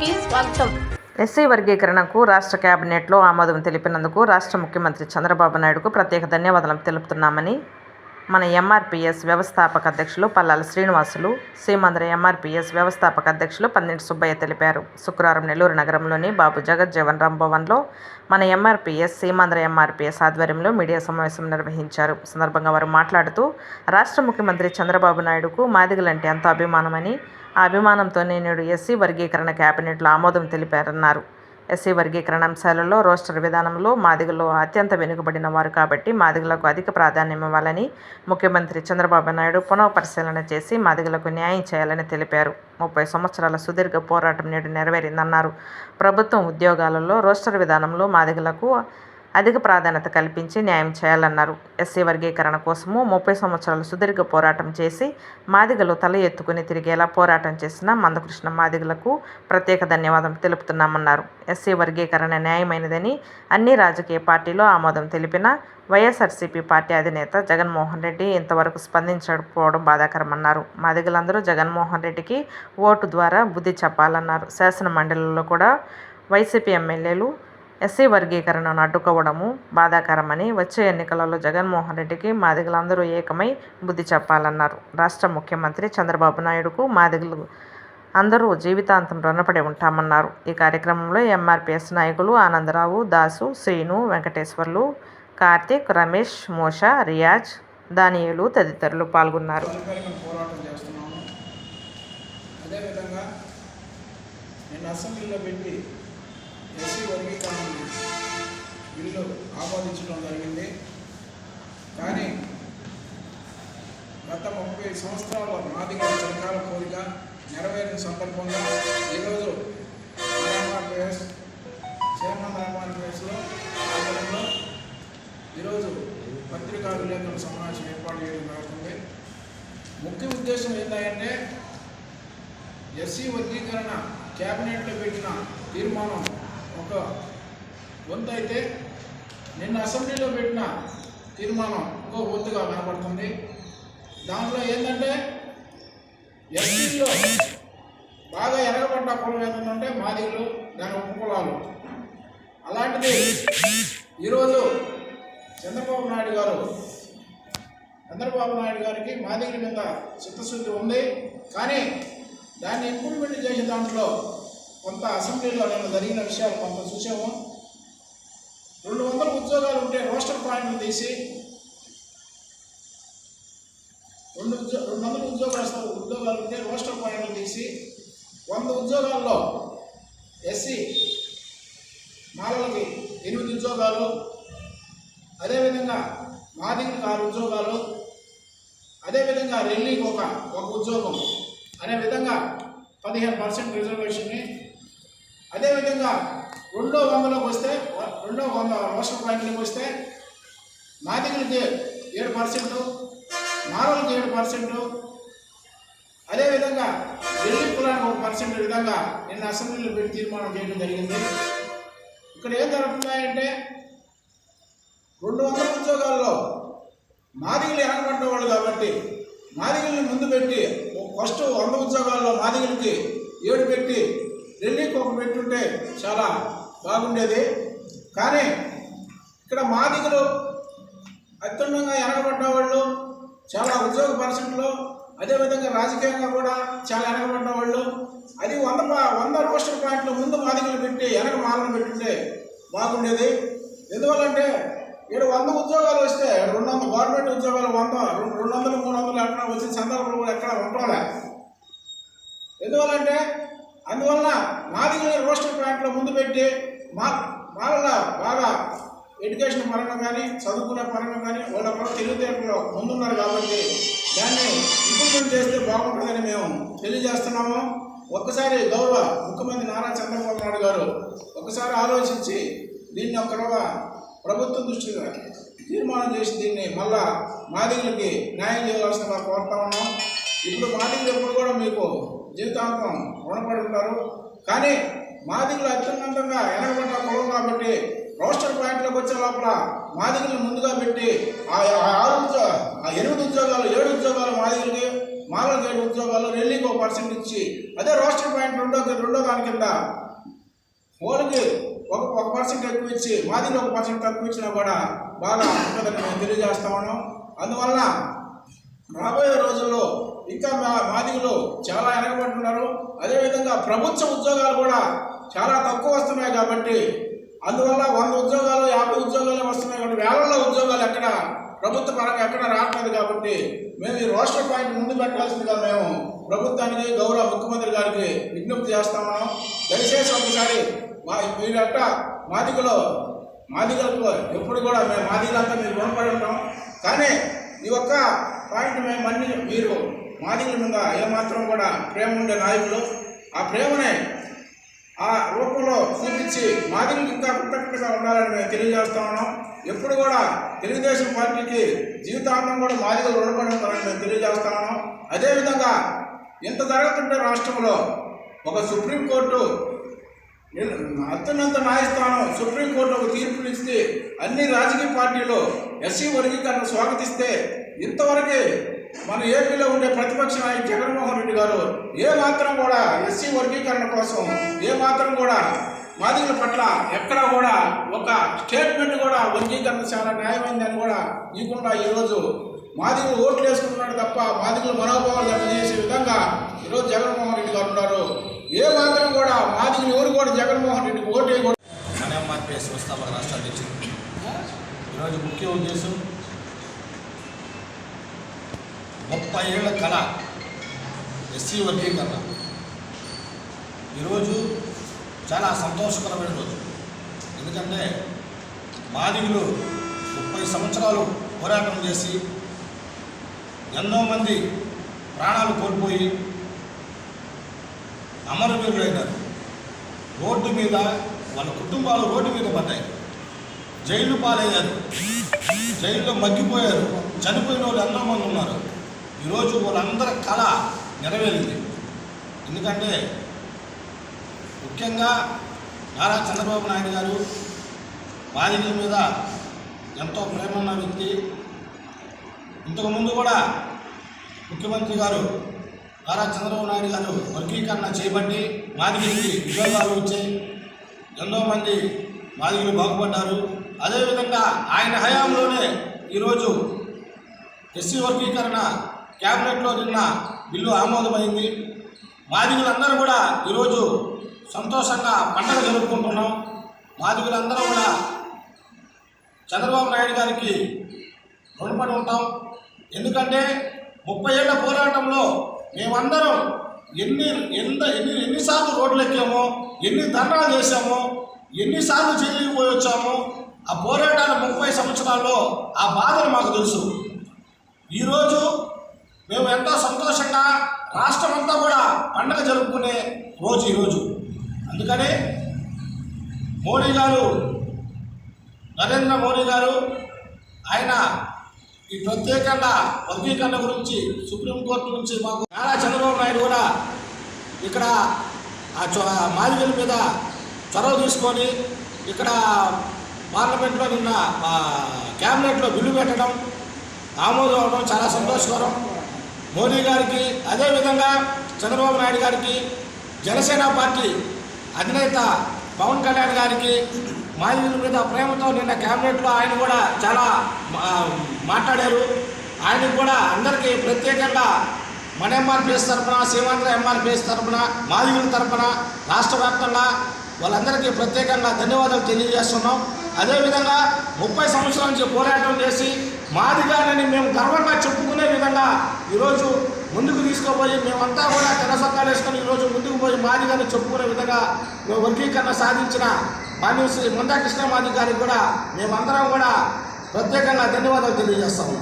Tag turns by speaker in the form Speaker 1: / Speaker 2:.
Speaker 1: కి స్వాగతం.
Speaker 2: ఎస్సీ వర్గీకరణకు రాష్ట్ర కేబినెట్లో ఆమోదం తెలిపినందుకు రాష్ట్ర ముఖ్యమంత్రి చంద్రబాబు నాయుడుకు ప్రత్యేక ధన్యవాదాలు తెలుపుతున్నామని మన ఎంఆర్పిఎస్ వ్యవస్థాపక అధ్యక్షులు పల్లాల శ్రీనివాసులు సీమాంధ్ర ఎంఆర్పిఎస్ వ్యవస్థాపక అధ్యక్షులు పన్నెండు సుబ్బయ్య తెలిపారు. శుక్రవారం నెల్లూరు నగరంలోని బాబు జగజ్జీవన్ రామ్ భవన్లో మన ఎంఆర్పిఎస్ సీమాంధ్ర ఎంఆర్పిఎస్ ఆధ్వర్యంలో మీడియా సమావేశం నిర్వహించారు. సందర్భంగా వారు మాట్లాడుతూ రాష్ట్ర ముఖ్యమంత్రి చంద్రబాబు నాయుడుకు మాదిగలంటే ఎంతో అభిమానమని అభిమానంతోనే నేడు ఎస్సీ వర్గీకరణ కేబినెట్లో ఆమోదం తెలిపారన్నారు. ఎస్సీ వర్గీకరణ అంశాలలో రోస్టర్ విధానంలో మాదిగలో అత్యంత వెనుకబడిన వారు కాబట్టి మాదిగలకు అధిక ప్రాధాన్యం ఇవ్వాలని ముఖ్యమంత్రి చంద్రబాబు నాయుడు పునః పరిశీలన చేసి మాదిగలకు న్యాయం చేయాలని తెలిపారు. ముప్పై సంవత్సరాల సుదీర్ఘ పోరాటం నేడు నెరవేరిందన్నారు. ప్రభుత్వం ఉద్యోగాలలో రోస్టర్ విధానంలో మాదిగలకు అధిక ప్రాధాన్యత కల్పించి న్యాయం చేయాలన్నారు. ఎస్సీ వర్గీకరణ కోసము ముప్పై సంవత్సరాలు సుదీర్ఘ పోరాటం చేసి మాదిగలు తల ఎత్తుకుని తిరిగేలా పోరాటం చేసిన మందకృష్ణ మాదిగలకు ప్రత్యేక ధన్యవాదం తెలుపుతున్నామన్నారు. ఎస్సీ వర్గీకరణ న్యాయమైనదని అన్ని రాజకీయ పార్టీలు ఆమోదం తెలిపిన వైఎస్ఆర్సీపీ పార్టీ అధినేత జగన్మోహన్ రెడ్డి ఇంతవరకు స్పందించకపోవడం బాధాకరమన్నారు. మాదిగలందరూ జగన్మోహన్ రెడ్డికి ఓటు ద్వారా బుద్ధి చెప్పాలన్నారు. శాసన మండలిలో కూడా వైసీపీ ఎమ్మెల్యేలు ఎస్సీ వర్గీకరణను అడ్డుకోవడము బాధాకరమని వచ్చే ఎన్నికలలో జగన్మోహన్ రెడ్డికి మాదిగలందరూ ఏకమై బుద్ధి చెప్పాలన్నారు. రాష్ట్ర ముఖ్యమంత్రి చంద్రబాబు నాయుడుకు మాదిగలు అందరూ జీవితాంతం రుణపడి ఉంటామన్నారు. ఈ కార్యక్రమంలో ఎంఆర్పిఎస్ నాయకులు ఆనందరావు దాసు శ్రీను వెంకటేశ్వర్లు కార్తీక్ రమేష్ మోషా రియాజ్ దానియులు తదితరులు పాల్గొన్నారు.
Speaker 3: అసెంబ్లీలో పెట్టి ఎస్సీ వర్గీకరణ బిల్లు ఆమోదించడం జరిగింది. కానీ గత ముప్పై సంవత్సరాల మాదిగ చిరకాల కోరిక నెరవేరిన సందర్భంగా ఈరోజు వంతు అయితే నిన్న అసెంబ్లీలో పెట్టిన తీర్మానం ఇంకో వంతుగా కనపడుతుంది. దాంట్లో ఏంటంటే ఎస్సీలో బాగా ఎరగబడ్డ కులం ఏంటంటే మాదిగలు దాని ఉపకులాలు అలాంటిది ఈరోజు చంద్రబాబు నాయుడు గారు చంద్రబాబు నాయుడు గారికి మాదిగల మీద చిత్తశుద్ధి ఉంది. కానీ దాన్ని ఇంప్రూవ్మెంట్ చేసే దాంట్లో కొంత అసెంబ్లీలో నేను జరిగిన విషయాలు కొంత చూసాము. రెండు వందల ఉద్యోగాలు ఉంటే రోస్టర్ పాయింట్లు తీసి రెండు ఉద్యోగ రెండు వందల ఉద్యోగాలు ఉద్యోగాలు ఉంటే రోస్టర్ పాయింట్లు తీసి వంద ఉద్యోగాల్లో ఎస్సీ మాలలకి ఎనిమిది ఉద్యోగాలు అదేవిధంగా మాదిగలకు ఆరు ఉద్యోగాలు అదేవిధంగా రెల్లీకి ఒక ఒక ఉద్యోగం అనే విధంగా పదిహేను పర్సెంట్ రిజర్వేషన్ని అదేవిధంగా రెండో వందలోకి వస్తే రెండో వంద రోస్టర్ ర్యాంకులకు వస్తే నాదికులకి ఏడు పర్సెంట్ మారలకు ఏడు పర్సెంట్. అదేవిధంగా రెల్లి కులానికి ఒక పర్సెంట్ విధంగా నిన్న అసెంబ్లీలో పెట్టి తీర్మానం చేయడం జరిగింది. ఇక్కడ ఏం జరుగుతున్నాయంటే రెండు వందల ఉద్యోగాల్లో మాదిగలు వెనకబడ్డ వాళ్ళు కాబట్టి మాదిగల్ని ముందు పెట్టి ఫస్ట్ వంద ఉద్యోగాల్లో మాదిగలకి ఏడు పెట్టి ఢిల్లీకి ఒక పెట్టుంటే చాలా బాగుండేది. కానీ ఇక్కడ మాదిగలు అత్యున్నంగా వెనకబడ్డ వాళ్ళు చాలా ఉద్యోగ పర్సెంట్లో అదేవిధంగా రాజకీయంగా కూడా చాలా వెనకబడ్డ వాళ్ళు. అది వంద వంద రోస్టర్ పాయింట్ల ముందు మాదిగలు పెట్టి వెనక మాలను పెట్టుంటే బాగుండేది. ఎందువల్లంటే ఇక్కడ వంద ఉద్యోగాలు వస్తే రెండు వందల గవర్నమెంట్ ఉద్యోగాలు వంద రెండు రెండు వందలు మూడు వందలు ఎక్కడ వచ్చిన సందర్భంలో కూడా ఎక్కడ ఉండాలి ఎందువల్లంటే అందువలన మాదిగలని రోస్టర్ ప్లాంట్లో ముందు పెట్టి మా వాళ్ళ బాగా ఎడ్యుకేషన్ పరంగా కానీ చదువుకునే పరంగా కానీ వాళ్ళ కూడా తెలివితేటలో ముందున్నారు కాబట్టి దాన్ని ఇంప్రూవ్మెంట్ చేస్తే బాగుంటుందని మేము తెలియజేస్తున్నాము. ఒక్కసారి గౌరవ ముఖ్యమంత్రి నారా చంద్రబాబు నాయుడు గారు ఒకసారి ఆలోచించి దీన్ని ఒక ప్రభుత్వం దృష్టిగా తీర్మానం చేసి దీన్ని మళ్ళా మాదిగలకి న్యాయం చేయవలసిన కోరుతా ఉన్నాం. ఇప్పుడు మాదిగలు ఎప్పుడు కూడా మీకు జీవితాంతం రుణపడి ఉంటారు కానీ మాదిగులు అత్యున్నతంగా వెనకబడ్డ కులం కాబట్టి రోస్టర్ పాయింట్లోకి వచ్చే లోపల మాదిగలను ముందుగా పెట్టి ఆ ఆరు ఆ ఎనిమిది ఉద్యోగాలు ఏడు ఉద్యోగాలు మాదిగులకి మామూలు ఏడు ఉద్యోగాలు రెల్లీకి ఒక పర్సెంట్ ఇచ్చి అదే రోస్టర్ పాయింట్ రెండో రెండో దాని కింద ఓడికి ఒక ఒక పర్సెంట్ ఎక్కువ ఇచ్చి మాదిలో ఒక పర్సెంట్ తక్కువ ఇచ్చినా కూడా బాగా ఉంటుందని మేము తెలియజేస్తా ఉన్నాం. అందువల్ల రాబోయే రోజుల్లో ఇంకా మా మాదిగలు చాలా వెనకబడుతున్నారు అదేవిధంగా ప్రభుత్వ ఉద్యోగాలు కూడా చాలా తక్కువ వస్తున్నాయి కాబట్టి అందువల్ల వంద ఉద్యోగాలు యాభై ఉద్యోగాలు వస్తున్నాయి కాబట్టి వేలల్లో ఉద్యోగాలు ఎక్కడ ప్రభుత్వ పరంగా ఎక్కడ రావట్లేదు కాబట్టి మేము ఈ రోస్టర్ పాయింట్ ముందు పెట్టాల్సిందిగా మేము ప్రభుత్వానికి గౌరవ ముఖ్యమంత్రి గారికి విజ్ఞప్తి చేస్తా ఉన్నాం. దయచేసి ఒకసారి మా మీరట్ట మాదిగలో మాదికలకు ఎప్పుడు కూడా మేము మాదిగలంతా మీరు రుణపడి ఉంటాం. కానీ ఈ ఒక్క పాయింట్ మేము అన్ని మీరు మాదిగల మీద ఏమాత్రం కూడా ప్రేమ ఉండే నాయకులు. ఆ ప్రేమనే ఆ రూపంలో చూపించి మాదిగలు ఇంకా కృతజ్ఞతగా ఉండాలని మేము తెలియజేస్తా ఉన్నాం. ఎప్పుడు కూడా తెలుగుదేశం పార్టీకి జీవితాంతం కూడా మాదిగలు రుణపడి ఉంటారని మేము తెలియజేస్తా ఉన్నాం. అదేవిధంగా ఇంత జరుగుతుంటే రాష్ట్రంలో ఒక సుప్రీంకోర్టు అత్యున్నత న్యాయస్థానం సుప్రీంకోర్టు ఒక తీర్పు ఇస్తే అన్ని రాజకీయ పార్టీలు ఎస్సీ వర్గీకరణ స్వాగతిస్తే ఇంతవరకే మన ఏపీలో ఉండే ప్రతిపక్ష నాయకుడు జగన్మోహన్ రెడ్డి గారు ఏ మాత్రం కూడా ఎస్సీ వర్గీకరణ కోసం ఏ మాత్రం కూడా మాదిగల పట్ల ఎక్కడా కూడా ఒక స్టేట్మెంట్ కూడా వర్గీకరణ చాలా న్యాయమైందని కూడా ఇవ్వకుండా ఈరోజు మాదిగలు ఓట్లు వేసుకుంటున్నాడు తప్ప మాదిగల మనోభావాలు దెబ్బతీసే విధంగా ఈరోజు జగన్మోహన్ రెడ్డి గారు ఉన్నారు. ఏ మాత్రం కూడా మాదిగలు ఎవరు కూడా జగన్మోహన్ రెడ్డికి ఓటు వేయకూడదు.
Speaker 1: మన ఎంఆర్పిఎస్ రాష్ట్ర అధ్యక్షుడు ఈరోజు ముఖ్య ఉద్దేశం ముప్పై ఏళ్ళ కళ ఎస్సీ వర్గీకరణ. ఈరోజు చాలా సంతోషకరమైన రోజు. ఎందుకంటే మాదిగులు ముప్పై సంవత్సరాలు పోరాటం చేసి ఎంతోమంది మంది ప్రాణాలు కోల్పోయి అమరవీరులైనారు రోడ్డు మీద వాళ్ళ కుటుంబాలు రోడ్డు మీద పడ్డాయి. జైలు పాలయ్యారు. జైల్లో మగ్గిపోయారు. చనిపోయిన వాళ్ళు ఎంతోమంది ఉన్నారు. ఈరోజు వాళ్ళందరి కళ నెరవేరింది. ఎందుకంటే ముఖ్యంగా నారా చంద్రబాబు నాయుడు గారు బాధితుల మీద ఎంతో ప్రేమ ఉన్న వ్యక్తి. ఇంతకుముందు కూడా ముఖ్యమంత్రి గారు నారా చంద్రబాబు నాయుడు గారు వర్గీకరణ చేపట్టి మాదిగలకి ఉద్యోగాలు వచ్చాయి ఎంతో మంది బాగుపడ్డారు. అదేవిధంగా ఆయన హయాంలోనే ఈరోజు ఎస్సీ వర్గీకరణ క్యాబినెట్లో నిన్న బిల్లు ఆమోదమైంది. మాదిగలందరూ కూడా ఈరోజు సంతోషంగా పండగ జరుపుకుంటున్నాం. మాదిగలందరూ కూడా చంద్రబాబు నాయుడు గారికి రుణపడి ఉంటాం. ఎందుకంటే ముప్పై ఏళ్ళ పోరాటంలో మేమందరం ఎన్ని ఎంత ఎన్ని ఎన్నిసార్లు రోడ్లు ఎక్కామో ఎన్ని ధర్నాలు చేశామో ఎన్నిసార్లు జైలుకి పోయి వచ్చామో ఆ పోరాటాల ముప్పై సంవత్సరాల్లో ఆ బాధలు మాకు తెలుసు. ఈరోజు మేము ఎంతో సంతోషంగా రాష్ట్రం అంతా కూడా పండగ జరుపుకునే రోజు ఈరోజు అందుకని మోడీ గారు నరేంద్ర మోడీ గారు ఆయన ఈ ప్రత్యేకంగా వర్గీకరణ గురించి సుప్రీంకోర్టు నుంచి మాకు నారా చంద్రబాబు నాయుడు కూడా ఇక్కడ ఆ చొ మాదిగల మీద చొరవ తీసుకొని ఇక్కడ పార్లమెంట్లో నిన్న ఆ, క్యాబినెట్లో బిల్లు పెట్టడం ఆమోదం అవడం చాలా సంతోషకరం. మోదీ గారికి అదేవిధంగా చంద్రబాబు నాయుడు గారికి జనసేన పార్టీ అధినేత పవన్ కళ్యాణ్ గారికి మాదిగల మీద ప్రేమతో నిన్న క్యాబినెట్లో ఆయన కూడా చాలా మా- మాట్లాడారు. ఆయనకు కూడా అందరికీ ప్రత్యేకంగా మన ఎంఆర్పిఎస్ తరఫున సీమాంధ్ర ఎంఆర్పిఎస్ తరఫున మాదిగుల తరఫున రాష్ట్ర వ్యాప్తంగా వాళ్ళందరికీ ప్రత్యేకంగా ధన్యవాదాలు తెలియజేస్తున్నాం. అదేవిధంగా ముప్పై సంవత్సరాల నుంచి పోరాటం చేసి మాదిగానని మేము గర్వంగా చెప్పుకునే విధంగా ఈరోజు ముందుకు తీసుకుపోయి మేమంతా కూడా తెరసొక్కాలు వేసుకొని ఈరోజు ముందుకు పోయి మాదిగానే చెప్పుకునే విధంగా మేము వర్గీకరణ సాధించిన మాన్యశ్రీ ముందా కృష్ణమాది గారికి కూడా మేమందరం కూడా ప్రత్యేకంగా ధన్యవాదాలు తెలియజేస్తాము.